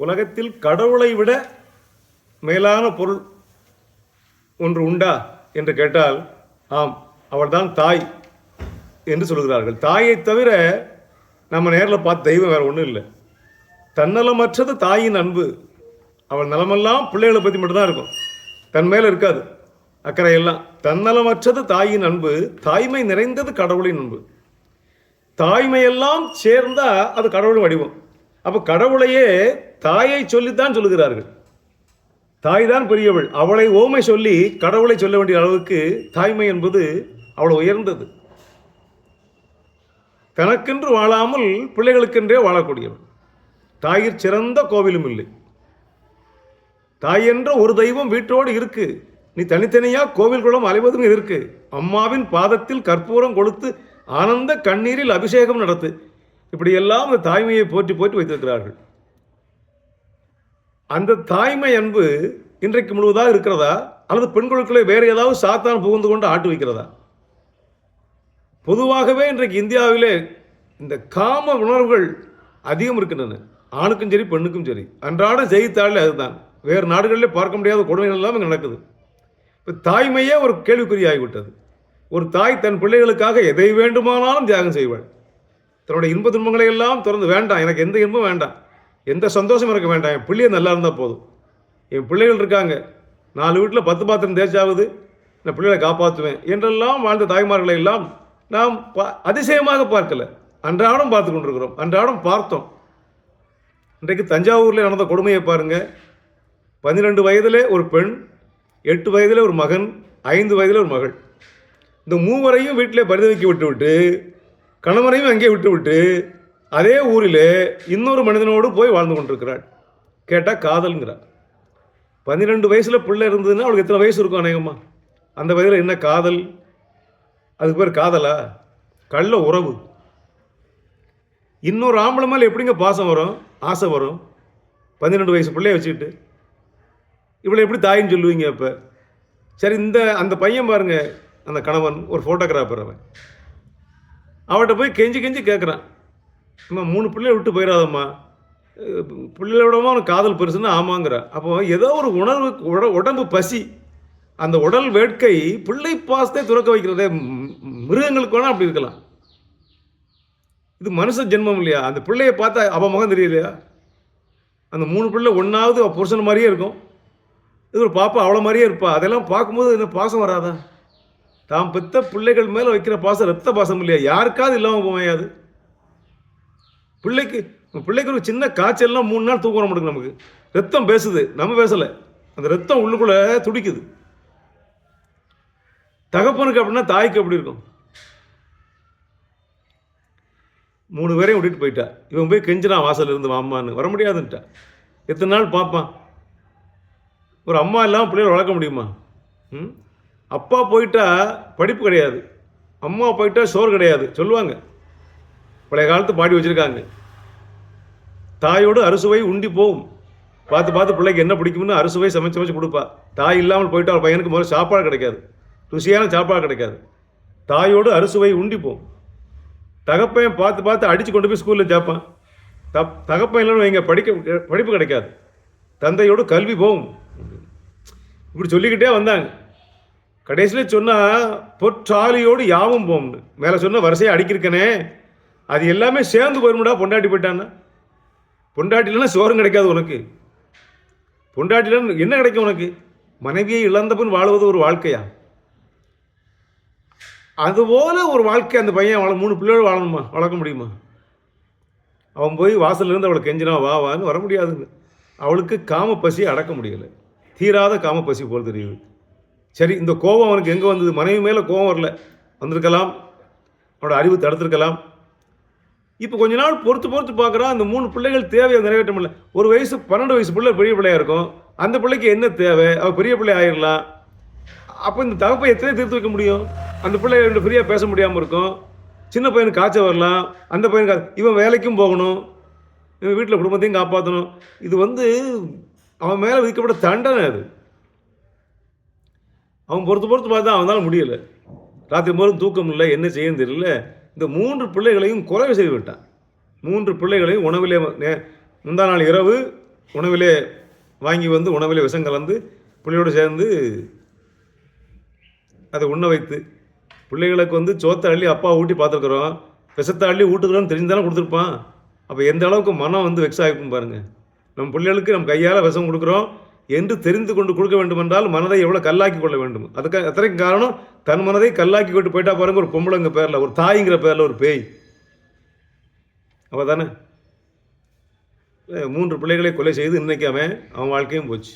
உலகத்தில் கடவுளை விட மேலான பொருள் ஒன்று உண்டா என்று கேட்டால் ஆம் அவள்தான் தாய் என்று சொல்கிறார்கள். தாயை தவிர நம்ம நேரில் பார்த்து தெய்வம் வேறு ஒன்றும் இல்லை. தன்னலமற்றது தாயின் அன்பு. அவள் நலமெல்லாம் பிள்ளைகளை பற்றி மட்டும்தான் இருக்கும். தன் மேலே இருக்காது. அக்கறை எல்லாம். தன்னலமற்றது தாயின் அன்பு. தாய்மை நிறைந்தது கடவுளின் அன்பு. தாய்மையெல்லாம் சேர்ந்தால் அது கடவுளின் வடிவம். அப்போ கடவுளையே தாயை சொல்லித்தான் சொல்லுகிறார்கள். தாய் தான் பெரியவள். அவளை ஓமை சொல்லி கடவுளை சொல்ல வேண்டிய அளவுக்கு தாய்மை என்பது அவ்வளவு உயர்ந்தது. தனக்கென்று வாழாமல் பிள்ளைகளுக்கென்றே வாழக்கூடியவள். தாயிற் சிறந்த கோவிலும் இல்லை. தாய் என்ற ஒரு தெய்வம் வீட்டோடு இருக்கு. நீ தனித்தனியா கோவில் குளம் அலைவதும் இருக்கு அம்மாவின் பாதத்தில் கற்பூரம் கொடுத்து ஆனந்த கண்ணீரில் அபிஷேகம் நடத்து. இப்படியெல்லாம் அந்த தாய்மையை போற்றி போற்றி வைத்திருக்கிறார்கள். அந்த தாய்மை அன்பு இன்றைக்கு முழுவதாக இருக்கிறதா? அல்லது பெண்களுக்குள்ளே வேறு ஏதாவது சாத்தான் புகுந்து கொண்டு ஆட்டு வைக்கிறதா? பொதுவாகவே இன்றைக்கு இந்தியாவிலே இந்த காம உணர்வுகள் அதிகம் இருக்கின்றன. ஆணுக்கும் சரி பெண்ணுக்கும் சரி. அன்றாட செய்தித்தாளில் அதுதான். வேறு நாடுகளிலே பார்க்க முடியாத கொடுமைகள் எல்லாம் இங்கே நடக்குது. இப்போ தாய்மையே ஒரு கேள்விக்குறியாகிவிட்டது. ஒரு தாய் தன் பிள்ளைகளுக்காக எதை வேண்டுமானாலும் தியாகம் செய்வாள். தன்னுடைய இன்ப துன்பங்களை எல்லாம் திறந்து வேண்டாம் எனக்கு எந்த இன்பம் வேண்டாம். எந்த சந்தோஷமும் எனக்கு வேண்டாம். என் பிள்ளைய நல்லா இருந்தால் போதும். என் பிள்ளைகள் இருக்காங்க. நாலு வீட்டில் பத்து பாத்திரம் தேய்ச்சாவது நான் பிள்ளைகளை காப்பாற்றுவேன் என்றெல்லாம் வாழ்ந்த தாய்மார்களை எல்லாம் நாம் பா அதிசயமாக பார்க்கல. அன்றாடம் பார்த்து கொண்டிருக்கிறோம். அன்றாடம் பார்த்தோம். இன்றைக்கு தஞ்சாவூரில் நடந்த கொடுமையை பாருங்கள் பன்னிரெண்டு வயதிலே ஒரு பெண் எட்டு வயதில் ஒரு மகன் ஐந்து வயதில் ஒரு மகள். இந்த மூவரையும் வீட்டிலே பரிதவிக்க விட்டுவிட்டு கணவனையும் அங்கே விட்டுவிட்டு அதே ஊரில் இன்னொரு மனிதனோடு போய் வாழ்ந்து கொண்டிருக்கிறாள். கேட்டால் காதல்ங்கிறாள் பன்னிரெண்டு வயசில் பிள்ளை இருந்ததுன்னா அவளுக்கு எத்தனை வயசு இருக்கும் அநேகமா? அந்த வயதில் என்ன காதல்? அதுக்கு பேர் காதலா? கள்ள உறவு. இன்னொரு ஆம்பளை மேலே எப்படிங்க பாசம் வரும்? ஆசை வரும். பன்னிரெண்டு வயசு பிள்ளைய வச்சுக்கிட்டு. இவளை எப்படி தாயின்னு சொல்லுவீங்க இப்போ சரி இந்த அந்த பையன் பாருங்க. அந்த கணவன் ஒரு ஃபோட்டோகிராஃபர் அவன். அவட்ட போய் கெஞ்சி கெஞ்சி கேட்குறான் அம்மா மூணு பிள்ளைய விட்டு போயிடாதம்மா. அஹ் பிள்ளையோடமா அவனுக்கு காதல் பெருசுன்னு ஆமாங்கிறான் அப்போ ஏதோ ஒரு உணர்வு உட- உடம்பு பசி. அந்த உடல் வேட்கை பிள்ளை பாசத்தை துறக்க வைக்கிறதே மிருகங்களுக்கு வேணால் அப்படி இருக்கலாம். இது மனுஷ ஜென்மம் இல்லையா? அந்த பிள்ளையை பார்த்தா அவன் முகம் தெரியலையா? அந்த மூணு பிள்ளை ஒன்றாவது புருஷன் மாதிரியே இருக்கும். இது ஒரு பாப்பா அவ்வளோ மாதிரியே இருப்பா. அதெல்லாம் பார்க்கும்போது என்ன பாசம் வராதா? தாம் பெத்த பிள்ளைகள் மேலே வைக்கிற பாசம் ரத்த பாசம் இல்லையா? யாருக்காவது இல்லாமல் போவையாது பிள்ளைக்கு பிள்ளைக்கு ஒரு சின்ன காய்ச்சல்லாம் மூணு நாள் தூக்கம் வர மாட்டேங்குது நமக்கு. ரத்தம் பேசுது. நம்ம பேசலை. அந்த ரத்தம் உள்ளுக்குள்ளே துடிக்குது. தகப்பனுக்கு அப்படின்னா தாய்க்கு எப்படி இருக்கும்? மூணு பேரையும் விட்டுட்டு போயிட்டா. இவன் போய் கெஞ்சினா வாசல்ல இருந்து வாமான்னு வர முடியாதுன்ட்டா. எத்தனை நாள் பார்ப்பான்? ஒரு அம்மா இல்லாமல் பிள்ளைகளை வளர்க்க முடியுமா? ம்? அப்பா போயிட்டா படிப்பு கிடையாது. அம்மா போயிட்டா சோறு கிடையாது. சொல்லுவாங்க. பழைய காலத்து பாடி வச்சுருக்காங்க. தாயோடு அறுசுவை உண்டி போகும் பார்த்து பார்த்து பிள்ளைக்கு என்ன பிடிக்கும்னு அறுசுவை சமைச்சு சமைச்சு கொடுப்பா. தாய் இல்லாமல் போயிட்டா அவள் பையனுக்கு முதல்ல சாப்பாடு கிடைக்காது. ருசியான சாப்பாடு கிடைக்காது. தாயோடு அறுசுவை உண்டி போகும் தகப்பையன் பார்த்து பார்த்து அடித்து கொண்டு போய் ஸ்கூலில் சேர்ப்பான் தப் தகப்பன் இல்லைன்னு வைங்க படிக்க படிப்பு கிடைக்காது. தந்தையோடு கல்வி போகும் இப்படி சொல்லிக்கிட்டே வந்தாங்க. கடைசியில் சொன்னால் பொற்றாலியோடு யாவும் போம்னு. மேலே சொன்ன வரிசையை அடிக்கிருக்கனே அது எல்லாமே சேர்ந்து போயிருமுடா பொண்டாட்டி போயிட்டான்னா. பொண்டாட்டி இல்லைன்னா சோறும் கிடைக்காது உனக்கு. பொண்டாட்டி என்ன கிடைக்கும் உனக்கு? மனைவியை இழந்த பின் வாழ்வது ஒரு வாழ்க்கையா? அதுபோல ஒரு வாழ்க்கை அந்த பையன் வாழ மூணு பிள்ளையோடு வாழணுமா? வளர்க்க முடியுமா? அவன் போய் வாசல்லேருந்து அவளை கெஞ்சினா வா வான்னு வர முடியாதுன்னு. அவளுக்கு காம பசி அடக்க முடியலை. தீராத காம பசி போல் தெரியுது. சரி இந்த கோபம் அவனுக்கு எங்கே வந்தது? மனைவி மேலே கோபம் வரல. வந்திருக்கலாம். அவனோட அறிவு தடுத்திருக்கலாம். இப்போ கொஞ்ச நாள் பொறுத்து பொறுத்து பார்க்குறான். அந்த மூணு பிள்ளைகள் தேவையை நிறைவேற்ற முடியல. ஒரு வயசு பன்னெண்டு வயசு பிள்ளை பெரிய பிள்ளையாக இருக்கும். அந்த பிள்ளைக்கு என்ன தேவை? அவள் பெரிய பிள்ளை ஆயிடலாம் அப்போ இந்த தகப்பை எத்தனை தீர்த்து வைக்க முடியும்? அந்த பிள்ளை ரெண்டு ஃப்ரீயாக பேச முடியாமல் இருக்கும். சின்ன பையனுக்கு காய்ச்சல் வரலாம். அந்த பையனுக்கு இவன் வேலைக்கும் போகணும். இவன் வீட்டில் குடும்பத்தையும் காப்பாற்றணும் இது வந்து அவன் மேலே விதிக்கப்பட்ட தண்டனை அது. அவன் பொறுத்து பொறுத்து பார்த்தா அவனால் முடியலை. ராத்திரி போதும் தூக்கம் இல்லை என்ன செய்யணும் தெரியல. இந்த மூன்று பிள்ளைகளையும் கொலை செய்து விட்டான். மூன்று பிள்ளைகளையும் உணவிலே நே- முந்தா நாள் இரவு உணவிலே வாங்கி வந்து உணவிலே விஷம் கலந்து பிள்ளையோடு சேர்ந்து அதை உண்ண வைத்து பிள்ளைகளுக்கு வந்து சோத்தை அள்ளி அப்பா ஊட்டி பார்த்துருக்குறோம். விஷத்தை அள்ளி ஊட்டுக்கிறோன்னு தெரிஞ்சாலும் கொடுத்துருப்பான். அப்போ எந்த அளவுக்கு மனம் வந்து வெக்ஸ் ஆகிருக்கும் பாருங்கள் நம்ம பிள்ளைகளுக்கு நம்ம கையால் விஷம் கொடுக்குறோம். என்று தெரிந்து கொண்டு கொடுக்க வேண்டுமென்றால் மனதை எவ்வளோ கல்லாக்கி கொள்ள வேண்டும். அதுக்கு அத்தனைக்கு காரணம் தன் மனதை கல்லாக்கி கொண்டு போயிட்டா பாருங்க ஒரு பொம்பளைங்க பேரில் ஒரு தாய்ங்கிற பேரில் ஒரு பேய். அவ தானே மூன்று பிள்ளைகளை கொலை செய்து இன்னைக்கு அவன் அவன் வாழ்க்கையும் போச்சு.